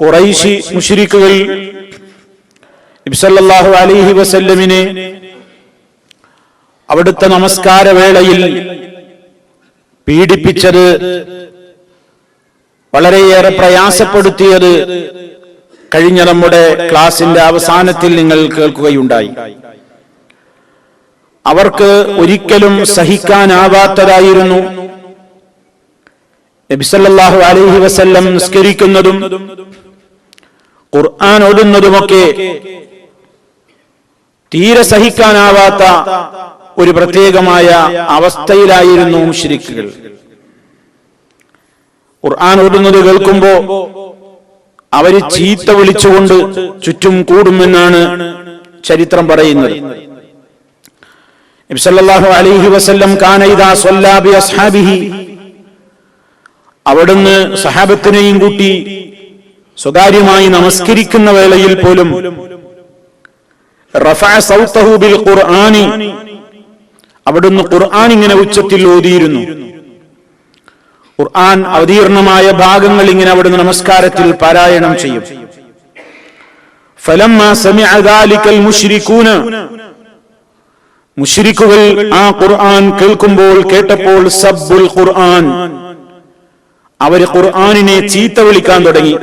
ഖുറൈശി മുഷിരിക്കുകൾ നബ്സല്ലാഹു അലിഹി വസല്ലമിനെ അവിടുത്തെ നമസ്കാര വേളയിൽ പീഡിപ്പിച്ചത് വളരെയേറെ പ്രയാസപ്പെടുത്തിയത് കഴിഞ്ഞ നമ്മുടെ ക്ലാസിന്റെ അവസാനത്തിൽ നിങ്ങൾ കേൾക്കുകയുണ്ടായി. അവർക്ക് ഒരിക്കലും സഹിക്കാനാവാത്തതായിരുന്നു. നബിസല്ലാഹു അലൈഹി വസല്ലം നിസ്കരിക്കുന്നതും ഖുർആൻ ഓതുന്നതുമൊക്കെ തീരെ സഹിക്കാനാവാത്ത ഒരു പ്രത്യേകമായ അവസ്ഥയിലായിരുന്നു മുശ്രിക്കുകൾ. ഖുർആൻ ഓതുന്നത് കേൾക്കുമ്പോ അവർ ചീത്ത വിളിച്ചുകൊണ്ട് ചുറ്റും കൂടുമെന്നാണ് ചരിത്രം പറയുന്നത്. അലൈഹി വസല്ലം അവിടുന്ന് സഹാബത്തിനെയും കൂട്ടി സ്വകാര്യമായി നമസ്കരിക്കുന്ന വേളയിൽ പോലും ബിൽ ഖുർആനി. അവിടുന്ന് ഖുർആൻ ഇങ്ങനെ ഉച്ചത്തിൽ ഓതിയിരുന്നു. ഖുർആൻ അവതീർണമായ ഭാഗങ്ങൾ ഇങ്ങനെ അവിടുന്ന് നമസ്കാരത്തിൽ പാരായണം ചെയ്യും. ഫലം മുശ്രിക്കുകൾ ആ ഖുർആൻ കേൾക്കുമ്പോൾ കേട്ടപ്പോൾ സബ്ബുൽ ഖുർആൻ. അവർ ഖുർആനിനെ ചീത്ത വിളിക്കാൻ തുടങ്ങി.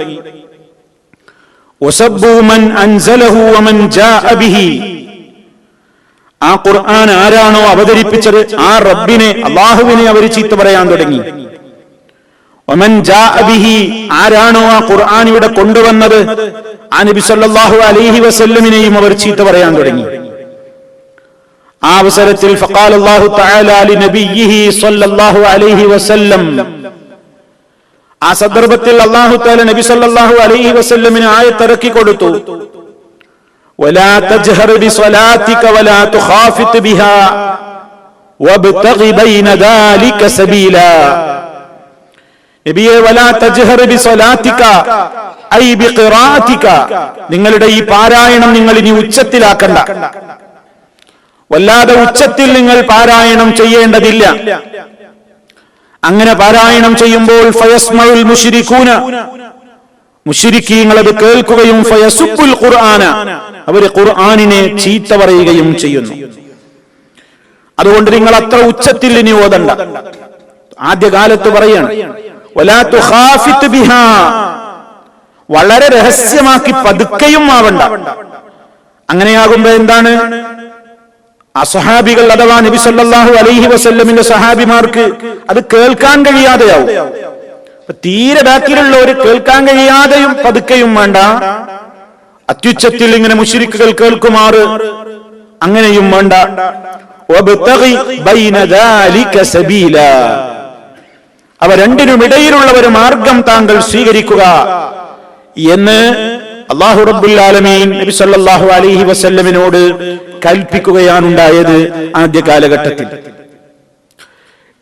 ആ ഖുർആൻ ആരാണോ അവതരിപ്പിച്ചത്? ആ റബ്ബിനെ അള്ളാഹുവിനെ അവർ ചീത്ത പറയാൻ തുടങ്ങി. ഒമൻ ജാ അബിഹി ആരാണോ ആ ഖുർആൻ ഇവിടെ കൊണ്ടുവന്നത്? ആ നബി സല്ലല്ലാഹു അലൈഹി വസല്ലമിനെയും അവർ ചീത്ത പറയാൻ തുടങ്ങി. ആ അവസരത്തിൽ ഫഖാൽ അല്ലാഹു തആല ലി സല്ലല്ലാഹു അലൈഹി വസല്ലം ആ സന്ദർഭത്തിൽ അള്ളാഹു താല നബി സല്ലാഹു അലൈഹി വസ്ല്ലമിന് ആയത്തിറക്കി കൊടുത്തു. നിങ്ങളുടെ ഈ പാരായണം നിങ്ങൾ ഇനി ഉച്ചത്തിലാക്കണ്ട. വല്ലാതെ ഉച്ചത്തിൽ നിങ്ങൾ പാരായണം ചെയ്യേണ്ടതില്ല. അങ്ങനെ പാരായണം ചെയ്യുമ്പോൾ അത് കേൾക്കുകയും ഫയസുബുൽ ഖുർആന. അവർ ഖുർആാനിനെ ചീത്ത പറയുകയും ചെയ്യുന്നു. അതുകൊണ്ട് നിങ്ങൾ അത്ര ഉച്ചത്തിൽ ഇനി ഓതണ്ട. ആദ്യകാലത്ത് പറയാണ്. വളരെ രഹസ്യമാക്കി പതുക്കെയും ആവണ്ട. അങ്ങനെയാകുമ്പോ എന്താണ്? അസഹാബികൾ അഥവാ നബി സല്ലാഹു അലൈഹി വസല്ലമിന്റെ സഹാബിമാർക്ക് അത് കേൾക്കാൻ കഴിയാതെയാവും. തീരെ തീരെ ഒരു കേൾക്കാൻ കഴിയാതെയും പതുക്കെയും വേണ്ട. അത്യുച്ചത്തിൽ ഇങ്ങനെ മുഷിരിക്കുകൾ കേൾക്കുമാറ്. അങ്ങനെയും വേണ്ട. അവ രണ്ടിനും ഇടയിലുള്ള ഒരു മാർഗം താങ്കൾ സ്വീകരിക്കുക. എന്ന് അള്ളാഹു റബ്ബുൽ ആലമീൻ നബി സല്ലല്ലാഹു അലൈഹി വസല്ലമിനോട് കൽപ്പിക്കുകയാണ് ഉണ്ടായത് ആദ്യ കാലഘട്ടത്തിൽ.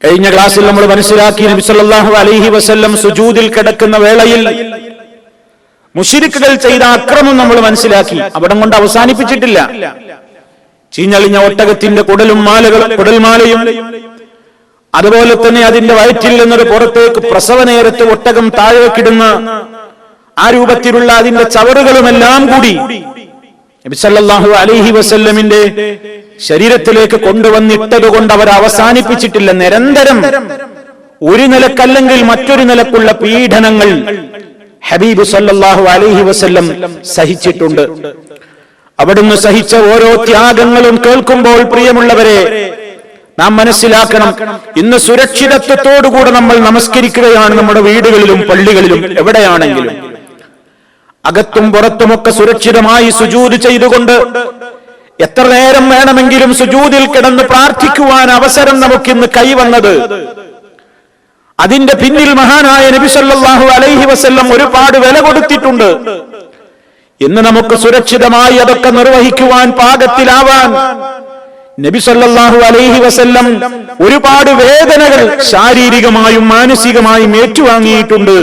കഴിഞ്ഞ ക്ലാസ്സിൽ നമ്മൾ മനസ്സിലാക്കി നബി സല്ലല്ലാഹു അലൈഹി വസല്ലം സുജൂദിൽ കിടക്കുന്ന വേളയിൽ മുഷിരിക്കുകൾ ചെയ്ത അക്രമം നമ്മൾ മനസ്സിലാക്കി. അവിടം കൊണ്ട് അവസാനിപ്പിച്ചിട്ടില്ല. ചീഞ്ഞളിഞ്ഞ ഒട്ടകത്തിന്റെ കുടലും മാലകളും കുടൽമാലയും അതുപോലെ തന്നെ അതിന്റെ വയറ്റിൽ നിന്നൊരു പുറത്തേക്ക് പ്രസവ നേരത്ത് ഒട്ടകം താഴേക്കിടുന്ന ആ രൂപത്തിലുള്ള അതിന്റെ ചവറുകളുമെല്ലാം കൂടി നബിസല്ലാഹു അലൈഹി വസല്ലമിന്റെ ശരീരത്തിലേക്ക് കൊണ്ടുവന്നിട്ടത് കൊണ്ട് അവർ അവസാനിപ്പിച്ചിട്ടില്ല. നിരന്തരം ഒരു നിലക്കല്ലെങ്കിൽ മറ്റൊരു നിലക്കുള്ള പീഡനങ്ങൾ ഹബീബ് സല്ലാഹു അലൈഹി വസല്ലം സഹിച്ചിട്ടുണ്ട്. അവിടുന്ന് സഹിച്ച ഓരോ ത്യാഗങ്ങളും കേൾക്കുമ്പോൾ പ്രിയമുള്ളവരെ നാം മനസ്സിലാക്കണം ഇന്ന് സുരക്ഷിതത്വത്തോടുകൂടെ നമ്മൾ നമസ്കരിക്കുകയാണ് നമ്മുടെ വീടുകളിലും പള്ളികളിലും എവിടെയാണെങ്കിലും. അകത്തും പുറത്തുമൊക്കെ സുരക്ഷിതമായി സുജൂത് ചെയ്തുകൊണ്ട് എത്ര നേരം വേണമെങ്കിലും സുജൂതിൽ കിടന്ന് പ്രാർത്ഥിക്കുവാൻ അവസരം നമുക്കിന്ന് കൈവന്നത്. അതിന്റെ പിന്നിൽ മഹാനായ നബി സല്ലല്ലാഹു അലൈഹി വസല്ലം ഒരുപാട് വില കൊടുത്തിട്ടുണ്ട്. ഇന്ന് നമുക്ക് സുരക്ഷിതമായി അതൊക്കെ നിർവഹിക്കുവാൻ പാകത്തിലാവാൻ നബി സല്ലല്ലാഹു അലൈഹി വസല്ലം ഒരുപാട് വേദനകൾ ശാരീരികമായും മാനസികമായും ഏറ്റുവാങ്ങിയിട്ടുണ്ട്.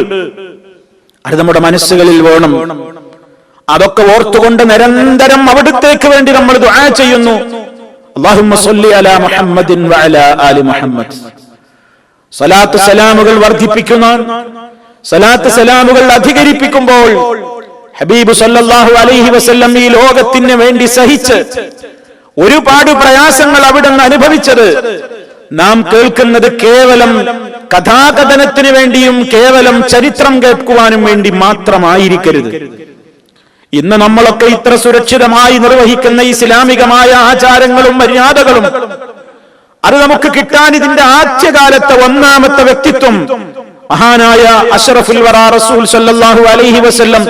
അത് നമ്മുടെ മനസ്സുകളിൽ വേണം. അതൊക്കെ ഓർത്തുകൊണ്ട് നിരന്തരം അവിടുത്തേക്ക് വേണ്ടി നമ്മൾ ദുആ ചെയ്യുന്നു. സലാത്ത് സലാമുകൾ വർദ്ധിപ്പിക്കുന്ന സലാത്ത് സലാമുകൾ അധികരിപ്പിക്കുമ്പോൾ ഹബീബ് സല്ലല്ലാഹു അലൈഹി വസല്ലം ഈ ലോകത്തിന് വേണ്ടി സഹിച്ച് ഒരുപാട് പ്രയാസങ്ങൾ അവിടെ നിന്ന് അനുഭവിച്ചത് നാം കേൾക്കുന്നത് കേവലം കഥാകഥനത്തിന് വേണ്ടിയും കേവലം ചരിത്രം കേൾക്കുവാനും വേണ്ടി മാത്രമായിരിക്കരുത്. ഇന്ന് നമ്മളൊക്കെ ഇത്ര സുരക്ഷിതമായി നിർവഹിക്കുന്ന ഇസ്ലാമികമായ ആചാരങ്ങളും മര്യാദകളും അത് നമുക്ക് കിട്ടാൻ ഇതിന്റെ ആദ്യകാലത്തെ ഒന്നാമത്തെ വ്യക്തിത്വം മഹാനായ അഷറഫുൽ വറ റസൂൽ സല്ലല്ലാഹു അലൈഹി വസല്ലം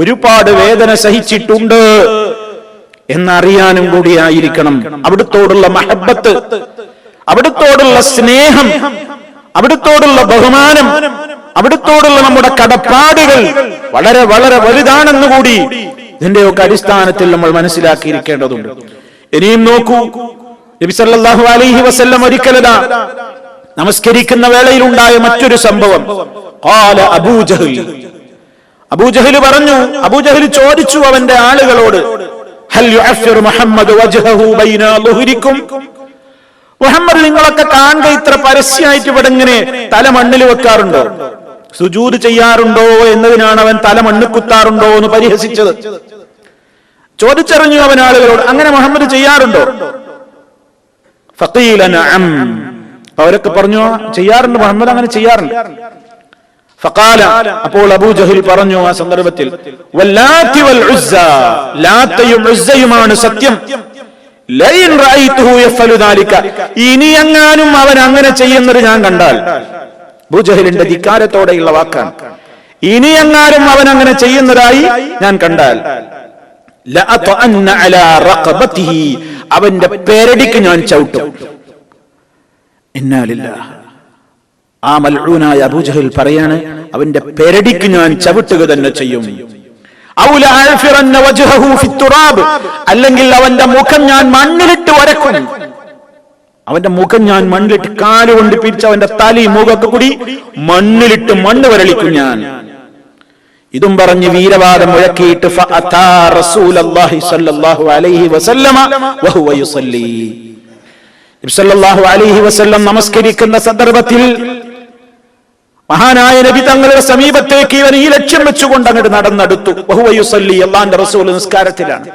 ഒരുപാട് വേദന സഹിച്ചിട്ടുണ്ട് എന്നറിയാനും കൂടിയായിരിക്കണം. അവിടുത്തോടുള്ള മഹബത്ത് അവിടുത്തോടുള്ള സ്നേഹം അവിടുത്തോടുള്ള ബഹുമാനം അവിടുത്തോടുള്ള നമ്മുടെ കടപ്പാടുകൾ വളരെ വളരെ വലുതാണെന്ന് കൂടി ഇതിന്റെയൊക്കെ അടിസ്ഥാനത്തിൽ നമ്മൾ മനസ്സിലാക്കിയിരിക്കേണ്ടതുണ്ട്. ഇനിയും നോക്കൂ നബി സല്ലല്ലാഹു അലൈഹി വസല്ലം ഒരിക്കലതാ നമസ്കരിക്കുന്ന വേളയിലുണ്ടായ മറ്റൊരു സംഭവം. ഖാല അബൂജഹൽ അബൂജഹൽ പറഞ്ഞു അബൂജഹൽ ചോദിച്ചു അവന്റെ ആളുകളോട് ഹൽ മുഹമ്മദ് വജ്ഹഹു ബൈന ളുഹുരിക്കും മുഹമ്മദ് നിങ്ങളൊക്കെ കാണുക ഇത്ര പരസ്യമായിട്ട് ഇവിടെ ഇങ്ങനെ തല മണ്ണിൽ വെക്കാറുണ്ടോ? സുജൂത് ചെയ്യാറുണ്ടോ എന്നതിനാണ് അവൻ തല മണ്ണ് കുത്താറുണ്ടോ എന്ന് പരിഹസിച്ചത്. ചോദിച്ചറിഞ്ഞു അവൻ ആളുകളോട് അങ്ങനെ മുഹമ്മദ് ചെയ്യാറുണ്ടോ? അവരൊക്കെ പറഞ്ഞു ചെയ്യാറുണ്ട് മുഹമ്മദ് അങ്ങനെ ചെയ്യാറുണ്ട് ഫഖാല. അപ്പോൾ അബൂ ജഹൽ പറഞ്ഞു ആ സന്ദർഭത്തിൽ വല്ലാത്തി വൽ ലാത്തയും സത്യം. ഇനി എങ്ങാനും അവൻ അങ്ങനെ ചെയ്യുന്നത് ഞാൻ കണ്ടാൽ. അബൂ ജഹലിന്റെ ധിക്കാരത്തോടെയുള്ള വാക്കാണ്. ഇനി എങ്ങാനും അവൻ അങ്ങനെ ചെയ്യുന്നതായി ഞാൻ കണ്ടാൽ. അവന്റെ പേരടിക്ക് ഞാൻ ചവിട്ടും. ആ മൽഊനായ അബൂജഹൽ പറയാണ് അവന്റെ പേരടിക്ക് ഞാൻ ചവിട്ടുക തന്നെ ചെയ്യും. അല്ലെങ്കിൽ അവന്റെ മുഖം ഞാൻ മണ്ണിലിട്ട് വരക്കും. അവന്റെ മുഖം ഞാൻ മണ്ണിലിട്ട് കാലുകൊണ്ട് പിരിച്ച് അവന്റെ തലി മുഖമൊക്കെ കൂടി മണ്ണിലിട്ട് മണ്ണ് വരളിക്കും ഞാൻ. ഇതും പറഞ്ഞ് വീരവാദം മുഴക്കിയിട്ട് നമസ്കരിക്കുന്ന സന്ദർഭത്തിൽ മഹാനായ നബി തങ്ങളുടെ സമീപത്തേക്ക് ഇവൻ ഈ ലക്ഷ്യം വെച്ചുകൊണ്ട് അങ്ങോട്ട് നടന്നെടുത്തു. ബഹുവയുസല്ലി അള്ളാന്റെ റസൂൽ നിസ്കാരത്തിലാണ്.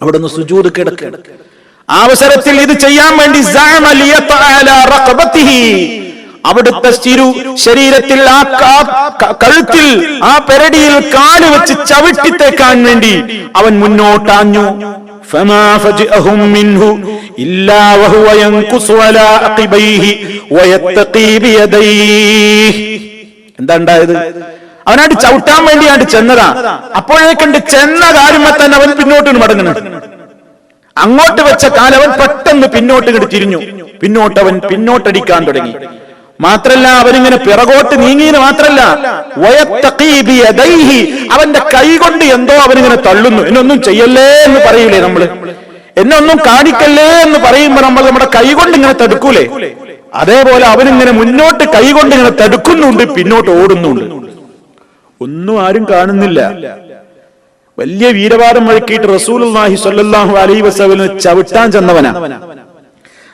അവിടുന്ന് സുജൂത് കിടക്കുകയാണ് അവസരത്തിൽ ഇത് ചെയ്യാൻ വേണ്ടി. അവിടുത്തെ ചിരു ശരീരത്തിൽ ആ കഴുത്തിൽ ആ പെരടിയിൽ കാൽ വെച്ച് ചവിട്ടിത്തേക്കാൻ വേണ്ടി അവൻ മുന്നോട്ടാഞ്ഞു. فما فجأهم منه إلا وهو ينكص على عقبيه ويتقي بيديه എന്താ ഉണ്ടായത് അവനായിട്ട് ചവിട്ടാൻ വേണ്ടിയായിട്ട് ചെന്നതാ അപ്പോഴേക്കുണ്ട് ചെന്ന കാര്യമേ തന്നെ അവൻ പിന്നോട്ട് മടങ്ങുന്നു അങ്ങോട്ട് വെച്ച കാലവൻ പെട്ടെന്ന് പിന്നോട്ട് ഇങ്ങോട്ട് തിരിഞ്ഞു പിന്നോട്ട് അവൻ പിന്നോട്ടടിക്കാൻ തുടങ്ങി മാത്രല്ല അവനിങ്ങനെ പിറകോട്ട് നീങ്ങിയെന്ന് മാത്രല്ല. അവന്റെ കൈ കൊണ്ട് എന്തോ അവനിങ്ങനെ തള്ളുന്നു. എന്നൊന്നും ചെയ്യല്ലേ എന്ന് പറയൂലേ നമ്മൾ? എന്നൊന്നും കാണിക്കല്ലേ എന്ന് പറയുമ്പോ നമ്മൾ നമ്മുടെ കൈ കൊണ്ട് ഇങ്ങനെ തടുക്കൂലേ? അതേപോലെ അവനിങ്ങനെ മുന്നോട്ട് കൈ കൊണ്ട് ഇങ്ങനെ തടുക്കുന്നുണ്ട് പിന്നോട്ട് ഓടുന്നുണ്ട്. ഒന്നും ആരും കാണുന്നില്ല. വലിയ വീരവാദം വഴക്കിയിട്ട് റസൂലുള്ളാഹി സ്വല്ലല്ലാഹു അലൈഹി വസല്ലം ചവിട്ടാൻ ചെന്നവനാ.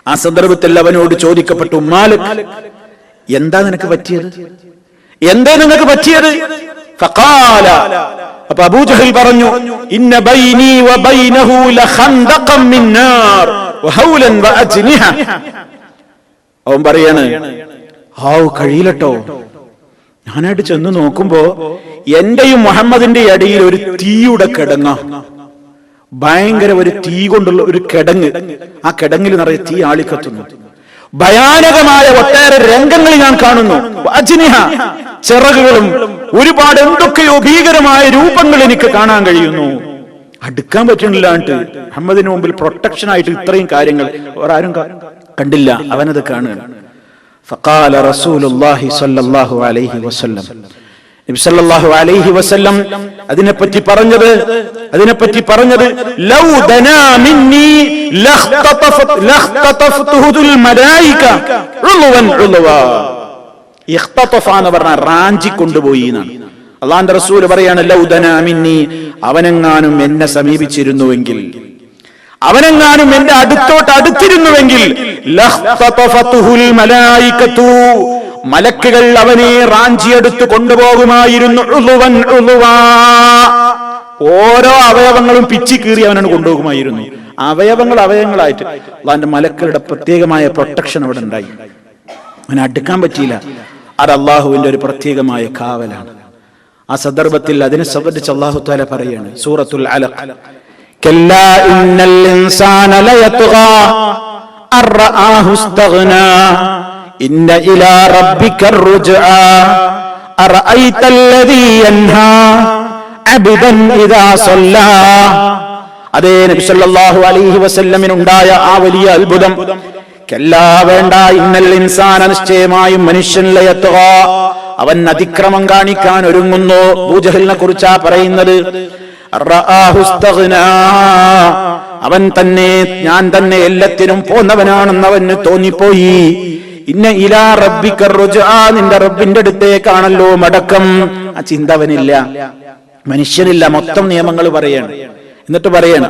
ആ സന്ദർഭത്തിൽ അവനോട് ചോദിക്കപ്പെട്ടു മാലിക് എന്താ നിനക്ക് പറ്റിയത്? എന്തേ നിനക്ക് പറ്റിയത്? ഫഖാല. അപ്പൊ അബൂജഹൽ പറഞ്ഞു ഇന്ന ബൈനി വഹൗലൻ വഅജ്നിഹ അവൻ പറയാണ് ഹാവ് കഴിയില്ലട്ടോ. ഞാനായിട്ട് ചെന്ന് നോക്കുമ്പോ എന്റെയും മുഹമ്മദിന്റെ ഇടയിൽ ഒരു തീയുടെ കിടങ്ങ. ഭയങ്കര ഒരു തീ കൊണ്ടുള്ള ഒരു കിടങ്ങ്. ആ കിടങ്ങിൽ നിറയെ തീ ആളിക്കത്തുന്നു. ഭയാനകമായ ഒട്ടേറെ രംഗങ്ങൾ ഞാൻ കാണുന്നു അജ്നിഹ ചിറകുകളും ഒരുപാട് എന്തൊക്കെയോ ഭീകരമായ രൂപങ്ങൾ എനിക്ക് കാണാൻ കഴിയുന്നു അടുക്കാൻ പറ്റണില്ലാണ്ട് മുഹമ്മദിന് മുമ്പിൽ പ്രൊട്ടക്ഷൻ ആയിട്ട് ഇത്രയും കാര്യങ്ങൾ വേറെ ആരും കാ- കണ്ടില്ല അവനത് കാണുകയാണ് فقال رسول الله صلى الله عليه وسلم നബി സല്ലല്ലാഹു അലൈഹി വസല്ലം അതിനെപ്പറ്റി പറഞ്ഞത് അതിനെപ്പറ്റി പറഞ്ഞത് ലൗ ദനാ മിന്നി റാഞ്ചി കൊണ്ടുപോയി എന്നാണ്. അള്ളാന്റെ റസൂൽ പറയാണ് ലൗദനാമിന്നി മിന്നി അവനെങ്ങാനും എന്നെ സമീപിച്ചിരുന്നുവെങ്കിൽ അവനെങ്ങാനും എന്റെ അടുത്തോട്ട് അടുത്തിരുന്നുവെങ്കിൽ. മലക്കുകൾ അവനെ റാഞ്ചിയെടുത്ത് കൊണ്ടുപോകുമായിരുന്നു ഓരോ അവയവങ്ങളും പിച്ചി കീറി അവനാണ് കൊണ്ടുപോകുമായിരുന്നു. അവയവങ്ങൾ അവയവങ്ങളായിട്ട് അള്ളാഹിന്റെ മലക്കളുടെ പ്രത്യേകമായ പ്രൊട്ടക്ഷൻ അവിടെ ഉണ്ടായി. അവനെ അടുക്കാൻ പറ്റിയില്ല. അത് അള്ളാഹുവിന്റെ ഒരു പ്രത്യേകമായ കാവലാണ്. ആ സന്ദർഭത്തിൽ അതിനെ സംബന്ധിച്ച് അള്ളാഹു താല പറയാണ് സൂറത്തുൽ അലഖ് കല്ലാ ഇന്നൽ ഇൻസാന ലയത്ഗാ ഇദാ അതേ നബിസല്ലാഹു അലൈഹി വസല്ലമിനുണ്ടായ ആ വലിയ അത്ഭുതം. വേണ്ട ഇന്നൽ ഇൻസാന നിശ്ചയമായും മനുഷ്യനിലെ എത്തുക അവൻ അതിക്രമം കാണിക്കാൻ ഒരുങ്ങുന്നു. ഭൂജഹലിനെ കുറിച്ചാ പറയുന്നത്. അവൻ തന്നെ ഞാൻ തന്നെ എല്ലാത്തിനും പോന്നവനാണെന്ന് അവന് തോന്നിപ്പോയി. ഇന്ന ഇലാ റബ്ബിക്കർ നിന്റെ റബ്ബിന്റെ അടുത്തേക്കാണല്ലോ മടക്കം. ആ ചിന്തവനില്ല മനുഷ്യനില്ല മൊത്തം നിയമങ്ങൾ പറയാണ്. എന്നിട്ട് പറയാണ്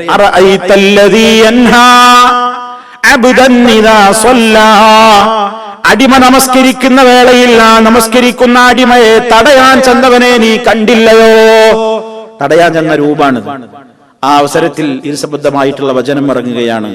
അടിമ നമസ്കരിക്കുന്ന വേളയിൽ ആ നമസ്കരിക്കുന്ന അടിമയെ തടയാൻ ചെന്നവനെ നീ കണ്ടില്ലയോ? തടയാൻ ചെന്ന രൂപാണ് ആ അവസരത്തിൽ ഇരുസബദ്ധമായിട്ടുള്ള വചനം ഇറങ്ങുകയാണ്.